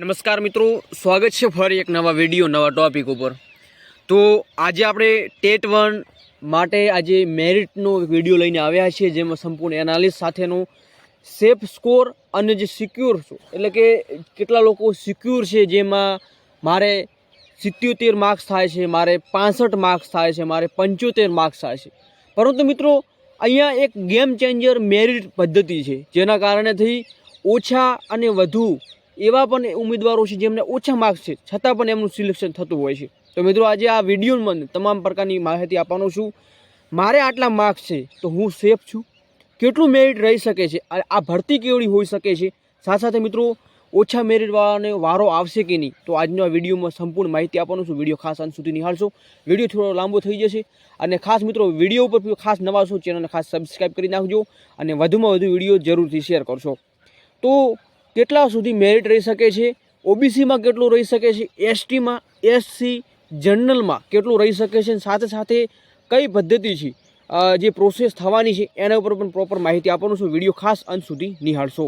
નમસ્કાર મિત્રો, સ્વાગત છે ફરી એક નવા વીડિયો, નવા ટોપિક ઉપર. તો આજે આપણે ટેટ વન માટે આજે મેરિટનો વીડિયો લઈને આવ્યા છીએ, જેમાં સંપૂર્ણ એનાલિસ સાથેનો સેફ સ્કોર અને જે સિક્યોર એટલે કે કેટલા લોકો સિક્યોર છે, જેમાં મારે સિત્યોતેર માર્ક્સ થાય છે, મારે પાસઠ માર્ક્સ થાય છે, મારે પંચોતેર માર્ક્સ થાય છે. પરંતુ મિત્રો, અહીંયા એક ગેમ ચેન્જર મેરિટ પદ્ધતિ છે, જેના કારણેથી ઓછા અને વધુ એવા પણ ઉમેદવારો છે જેમને ઓછા માર્ક્સ છે. છતાં પણ એમનું સિલેક્શન થતું હોય છે. તો મિત્રો આજે આ વિડીયોમાં તમામ પ્રકારની માહિતી આપવાનો છું. મારે આટલા માર્ક્સ છે તો હું સેફ છું. કેટલું મેરિટ રહી શકે છે? આ ભરતી કેવડી હોઈ શકે છે? સાથે સાથે મિત્રો, ઓછા મેરિટવાળાને વારો આવશે કે નહીં? તો આજનો વિડીયોમાં સંપૂર્ણ માહિતી આપવાનું છું. વીડિયો ખાસ અંત સુધી નિહાળશો. વીડિયો થોડો લાંબો થઈ જશે. અને ખાસ મિત્રો વીડિયો ઉપર ખાસ નવા છો, ચેનલને ખાસ સબસ્ક્રાઈબ કરી નાખજો. અને વધુમાં વધુ વીડિયો જરૂરથી શેર કરશો. તો કેટલા સુધી મેરિટ રહી શકે છે? ઓબીસીમાં કેટલું રહી શકે છે? એસટીમાં એસસી જનરલમાં કેટલું રહી શકે છે? સાથે સાથે કઈ પદ્ધતિ છે? જે પ્રોસેસ થવાની છે, એના ઉપર પણ પ્રોપર માહિતી આપવાનું છું. વીડિયો ખાસ અંત સુધી નિહાળશો.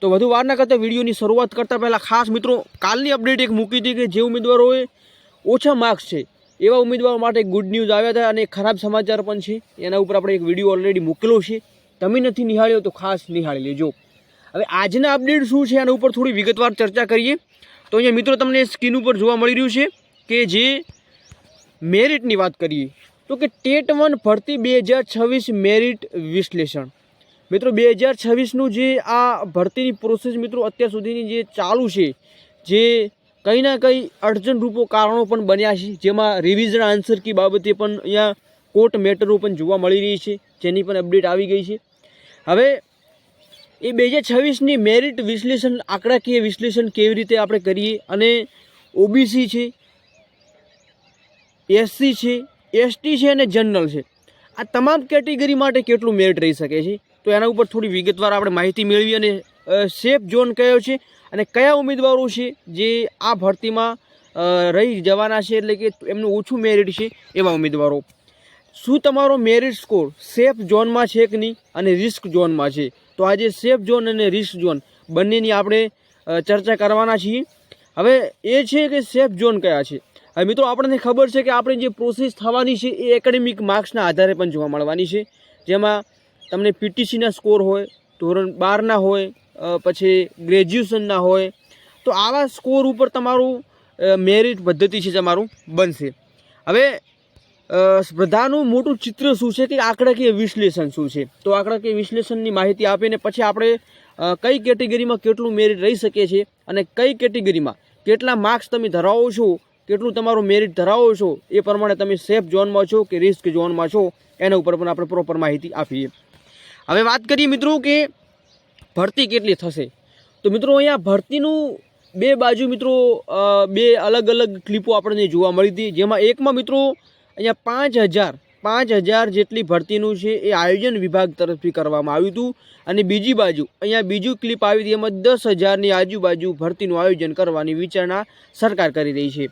તો વધુ વાર ના કરતાં વિડીયોની શરૂઆત કરતાં પહેલાં ખાસ મિત્રો, કાલની અપડેટ એક મૂકી હતી કે જે ઉમેદવારોએ ઓછા માર્ક્સ છે, એવા ઉમેદવારો માટે ગુડ ન્યૂઝ આવ્યા હતા અને ખરાબ સમાચાર પણ છે. એના ઉપર આપણે એક વીડિયો ઓલરેડી મૂકેલો છે. તમે નથી નિહાળ્યો તો ખાસ નિહાળી લેજો. હવે આજના અપડેટ શું છે? આના ઉપર થોડી વિગતવાર ચર્ચા કરીએ. તો અહીંયા મિત્રો તમને સ્કીન ઉપર જોવા મળી રહ્યું છે કે જે મેરિટની વાત કરીએ, તો કે ટેટ વન ભરતી બે હજાર છવ્વીસ મેરિટ વિશ્લેષણ. મિત્રો, બે હજાર છવ્વીસનું જે આ ભરતીની પ્રોસેસ મિત્રો અત્યાર સુધીની જે ચાલુ છે, જે કંઈ ના કંઈ અડચણરૂપો કારણો પણ બન્યા છે, જેમાં રિવિઝન આન્સર કી બાબતે પણ અહીંયા કોર્ટ મેટરો પણ જોવા મળી રહી છે, જેની પણ અપડેટ આવી ગઈ છે. હવે એ બે હજાર છવ્વીસની મેરિટ વિશ્લેષણ, આંકડાકીય વિશ્લેષણ કેવી રીતે આપણે કરીએ? અને ઓબીસી છે એસસી છે એસટી છે અને જનરલ છે. આ તમામ કેટેગરી માટે કેટલું મેરિટ રહી શકે છે? તો એના ઉપર થોડી વિગતવાર આપણે માહિતી મેળવી અને સેફ ઝોન કયો છે અને કયા ઉમેદવારો છે જે આ ભરતીમાં રહી જવાના છે એટલે કે એમનું ઓછું મેરિટ છે એવા ઉમેદવારો. શું તમારો મેરિટ સ્કોર સેફ ઝોનમાં છે કે નહીં અને રિસ્ક ઝોનમાં છે? તો આજે સેફ ઝોન અને રિસ્ક ઝોન બંનેની આપણે ચર્ચા કરવાના છીએ. હવે એ છે કે સેફ ઝોન કયા છે? હવે મિત્રો, આપણને ખબર છે કે આપણે જે પ્રોસેસ થવાની છે એ એકેડેમિક માર્ક્સના આધારે પણ જોવા મળવાની છે. જેમાં તમને પીટીસીના સ્કોર હોય, ધોરણ બારના હોય પછી ગ્રેજ્યુએશનના હોય, તો આવા સ્કોર ઉપર તમારું મેરિટ પદ્ધતિ છે તમારું બનશે. હવે સ્પર્ધાનું મોટું ચિત્ર શું છે કે આંકડાકીય વિશ્લેષણ શું છે? તો આંકડાકીય વિશ્લેષણની માહિતી આપીને પછી આપણે કઈ કેટેગરીમાં કેટલું મેરિટ રહી શકે છે અને કઈ કેટેગરીમાં? કેટલા માર્ક્સ તમે ધરાવો છો? કેટલું તમારું મેરિટ ધરાવો છો? એ પ્રમાણે તમે સેફ ઝોનમાં છો કે રિસ્ક ઝોનમાં છો? એના ઉપર પણ આપણે પ્રોપર માહિતી આપીએ. હવે વાત કરીએ મિત્રો કે ભરતી કેટલી થશે? તો મિત્રો અહીંયા ભરતીનું બે બાજુ મિત્રો બે અલગ અલગ ક્લિપો આપણને જોવા મળી હતી. જેમાં એકમાં મિત્રો અહીંયા પાંચ હજાર પાંચ હજાર જેટલી ભરતીનું છે એ આયોજન વિભાગ તરફથી કરવામાં આવ્યું હતું. અને બીજી બાજુ, અહીંયા બીજું ક્લિપ આવી હતી, એમાં દસ હજારની આજુબાજુ ભરતીનું આયોજન કરવાની વિચારણા સરકાર કરી રહી છે.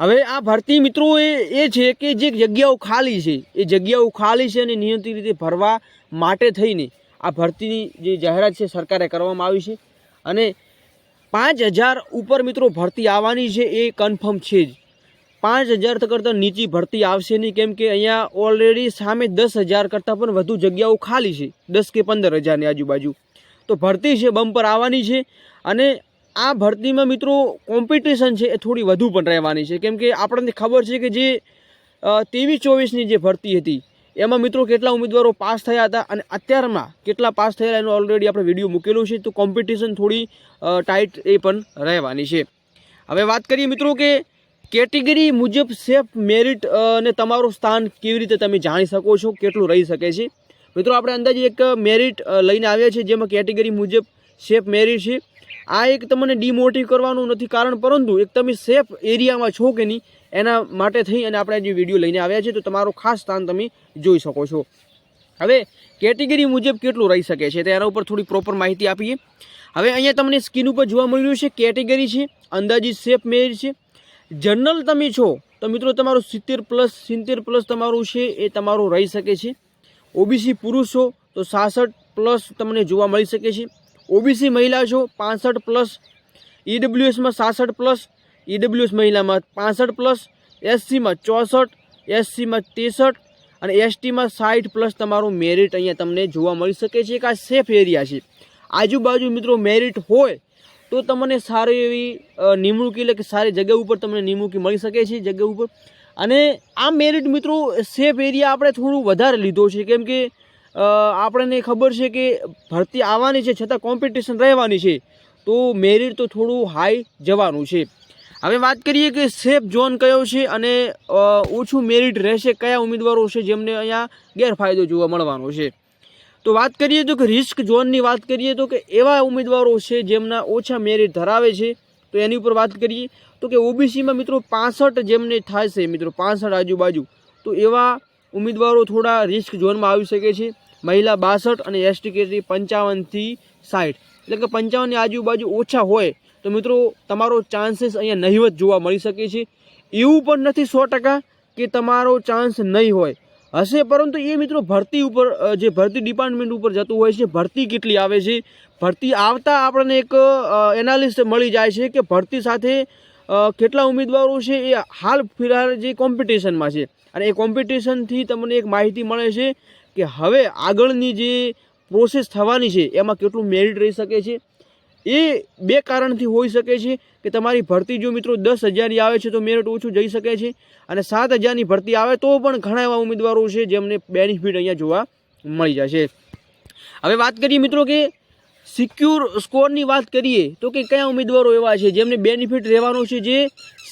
હવે આ ભરતી મિત્રો એ છે કે જે જગ્યાઓ ખાલી છે, એ જગ્યાઓ ખાલી છે અને નિયંત્રિત રીતે ભરવા માટે થઈને આ ભરતીની જે જાહેરાત છે સરકારે કરવામાં આવી છે. અને પાંચ હજાર ઉપર મિત્રો ભરતી આવવાની છે એ કન્ફર્મ છે જ. પાંચ હજાર કરતાં નીચી ભરતી આવશે નહીં, કેમ કે અહીંયા ઓલરેડી સામે દસ હજાર કરતાં પણ વધુ જગ્યાઓ ખાલી છે, દસ કે પંદર હજારની આજુબાજુ. તો ભરતી છે, બમ્પર આવવાની છે, અને આ ભરતીમાં મિત્રો કોમ્પિટિશન છે એ થોડી વધુ પણ રહેવાની છે. કેમ કે આપણને ખબર છે કે જે ત્રેવીસ ચોવીસની જે ભરતી હતી, એમાં મિત્રો કેટલા ઉમેદવારો પાસ થયા હતા અને અત્યારમાં કેટલા પાસ થયેલા એનો ઓલરેડી આપણે વીડિયો મૂકેલો છે, તો કોમ્પિટિશન થોડી ટાઈટ એ પણ રહેવાની છે. હવે વાત કરીએ મિત્રો કે કેટેગરી મુજબ સેફ મેરિટ અને તમારું સ્થાન કેવી રીતે તમે જાણી શકો છો, કેટલું રહી શકે છે. મિત્રો, આપણે અંદાજે એક મેરિટ લઈને આવ્યા છે જેમાં કેટેગરી મુજબ સેફ મેરિટ છે. આ એક તમને ડિમોટિવ કરવાનું નથી કારણ, પરંતુ એક તમે સેફ એરિયામાં છો કે નહીં, એના માટે થઈ અને આપણે જે વીડિયો લઈને આવ્યા છે તો તમારું ખાસ સ્થાન તમે જોઈ શકો છો. હવે, કેટેગરી મુજબ કેટલું રહી શકે છે તેના ઉપર થોડી પ્રોપર માહિતી આપીએ. હવે, અહીંયા તમને સ્કીન ઉપર જોવા મળી રહ્યું છે, કેટેગરી છે, અંદાજિત સેફ મેરિટ છે જનરલ તમે છો, તો મિત્રો તમારું સિત્તેર પ્લસ સિત્તેર પ્લસ તમારું છે એ તમારું રહી શકે છે. ઓબીસી પુરુષ, તો સાસઠ પ્લસ તમને જોવા મળી શકે છે. ઓબીસી મહિલા છો, પાસઠ પ્લસ. ઈડબ્લ્યુએસમાં સાસઠ પ્લસ, ઈડબ્લ્યુએસ મહિલામાં પાસઠ પ્લસ એસસીમાં ચોસઠ એસસીમાં ત્રેસઠ અને એસટીમાં સાઠ પ્લસ તમારું મેરિટ અહીંયા તમને જોવા મળી શકે છે. કે આ સેફ એરિયા છે. આજુબાજુ મિત્રો મેરિટ હોય તો તમને સારી એવી નિમણૂક એટલે કે સારી જગ્યા ઉપર તમને નિમણૂકી મળી શકે છે જગ્યા ઉપર. અને આ મેરિટ મિત્રો સેફ એરિયા આપણે થોડું વધારે લીધો છે. કેમ કે આપણને ખબર છે કે ભરતી આવવાની છે છતાં કોમ્પિટિશન રહેવાની છે. તો મેરિટ તો થોડું હાઈ જવાનું છે. હવે વાત કરીએ કે સેફ ઝોન કયો છે અને ઓછું મેરિટ રહેશે કયા ઉમેદવારો છે જેમને અહીંયા ગેરફાયદો જોવા મળવાનો છે. તો વાત કરીએ તો કે રિસ્ક ઝોનની વાત કરીએ તો કે એવા ઉમેદવારો છે જેમના ઓછા મેરિટ ધરાવે છે, તો એની ઉપર વાત કરીએ તો કે ઓબીસીમાં મિત્રો પાસઠ જેમને થાય છે, મિત્રો પાસઠ આજુબાજુ, તો એવા ઉમેદવારો થોડા રિસ્ક ઝોનમાં આવી શકે છે. મહિલા બાસઠ અને એસટી કેટેગરી પંચાવનથી સાઠ એટલે કે પંચાવનની આજુબાજુ ઓછા હોય તો મિત્રો તમારો ચાન્સીસ અહીંયા નહિવત જોવા મળી શકે છે. એવું પણ નથી સો ટકા કે તમારો ચાન્સ નહીં હોય. હશે, પરંતુ એ મિત્રો ભરતી ઉપર જે ભરતી ડિપાર્ટમેન્ટ ઉપર જતું હોય છે, ભરતી કેટલી આવે છે? ભરતી આવતા આપણને એક એનાલિસ્ટ મળી જાય છે કે ભરતી સાથે કેટલા ઉમેદવારો છે, એ હાલ ફિલહાલ જે કોમ્પિટિશનમાં છે. અને એ કોમ્પિટિશનથી તમને એક માહિતી મળે છે કે હવે આગળની જે પ્રોસેસ થવાની છે, એમાં કેટલું મેરિટ રહી શકે છે? એ બે કારણથી હોઈ શકે છે કે તમારી ભરતી જો મિત્રો દસ હજારની આવે છે તો મેરિટ ઓછું જઈ શકે છે. અને સાત હજારની ભરતી આવે તો પણ ઘણા એવા ઉમેદવારો છે જેમને બેનિફિટ અહીંયા જોવા મળી જશે. હવે વાત કરીએ મિત્રો કે સિક્યુર સ્કોરની વાત કરીએ તો કે કયા ઉમેદવારો એવા છે જેમને બેનિફિટ રહેવાનો છે જે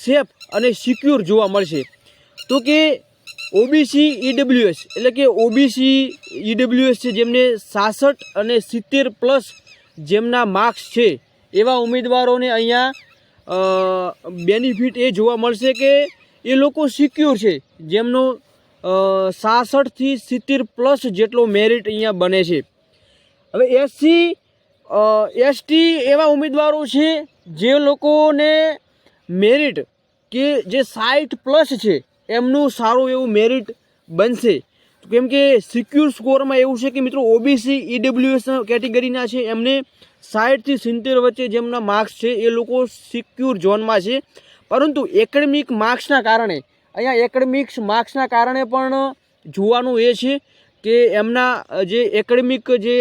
સેફ અને સિક્યુર જોવા મળશે. તો કે ઓબીસી ઈડબ્લ્યુએસ એટલે કે ઓબીસી ઈડબ્લ્યુએસ છે જેમને સાસઠ અને સિત્તેર પ્લસ જેમના માર્ક્સ છે, એવા ઉમેદવારોને અહીંયા બેનિફિટ એ જોવા મળશે કે એ લોકો સિક્યોર છે. જેમનો સાસઠથી સિત્તેર પ્લસ જેટલો મેરિટ અહીંયા બને છે. હવે એસસી એસટી એવા ઉમેદવારો છે, જે લોકોને મેરિટ કે જે સાઠ પ્લસ છે, એમનું સારું એવું મેરિટ બનશે. કેમ કે સિક્યુર સ્કોરમાં એવું છે કે મિત્રો ઓબીસી ઈડબ્લ્યુએસ કેટેગરીના છે. એમને સાઠથી સિત્તેર વચ્ચે જેમના માર્ક્સ છે, એ લોકો સિક્યુર ઝોનમાં છે. પરંતુ એકેડમિક માર્ક્સના કારણે, અહીંયા એકેડમિક્સ માર્ક્સના કારણે પણ જોવાનું એ છે કે એમના જે એકેડમિક જે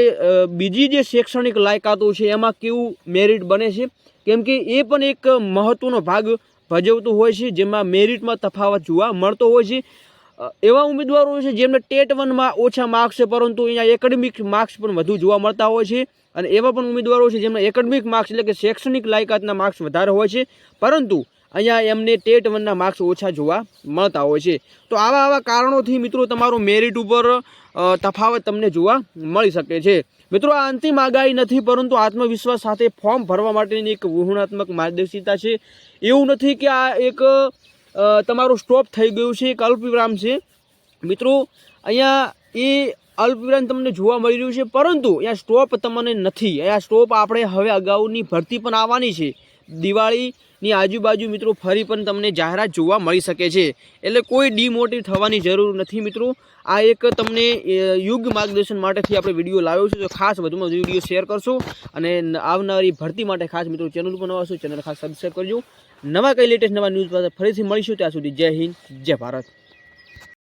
બીજી જે શૈક્ષણિક લાયકાતો છે, એમાં કેવું મેરિટ બને છે? કેમ કે એ પણ એક મહત્ત્વનો ભાગ ભજવતું હોય છે, જેમાં મેરિટમાં તફાવત જોવા મળતો હોય છે. એવા ઉમેદવારો છે જેમને ટેટ વનમાં ઓછા માર્ક્સ છે, પરંતુ અહીંયા એકેડેમિક માર્ક્સ પણ વધુ જોવા મળતા હોય છે. અને એવા પણ ઉમેદવારો છે જેમના એકેડેમિક માર્ક્સ એટલે કે શૈક્ષણિક લાયકાતના માર્ક્સ વધારે હોય છે, પરંતુ અહીંયા એમને ટેટ વનના માર્ક્સ ઓછા જોવા મળતા હોય છે. તો આવા આવા કારણોથી મિત્રો તમારું મેરિટ ઉપર તફાવત તમને જોવા મળી શકે છે. મિત્રો આ અંતિમ આગાહી નથી, પરંતુ આત્મવિશ્વાસ સાથે ફોર્મ ભરવા માટેની એક વ્યૂહાત્મક માર્ગદર્શિતા છે. એવું નથી કે આ એક તમારું સ્ટોપ થઈ ગયું છે, એક અલ્પવિરામ છે. મિત્રો, અહીંયા એ અલ્પવિરામ તમને જોવા મળી રહ્યું છે, પરંતુ અહીંયા સ્ટોપ તમને નથી. અહીંયા સ્ટોપ આપણે હવે અગાઉની ભરતી પણ આવવાની છે. દિવાળીની આજુબાજુ મિત્રો ફરી પણ તમને જાહેરાત જોવા મળી શકે છે. એટલે કોઈ ડિમોટિવ થવાની જરૂર નથી મિત્રો. આ એક તમને યુગ માર્ગદર્શન માટેથી આપણે વીડિયો લાવ્યો છે, તો ખાસ વધુમાં વધુ વીડિયો શેર કરશો. અને આવનારી ભરતી માટે ખાસ મિત્રો ચેનલ નવા ચેનલ ખાસ સબસ્ક્રાઈબ કરજો. નવા કઈ લેટેસ્ટ નવા ન્યૂઝ પાસે ફરીથી મળીશું ત્યાં સુધી જય હિન્દ જય ભારત.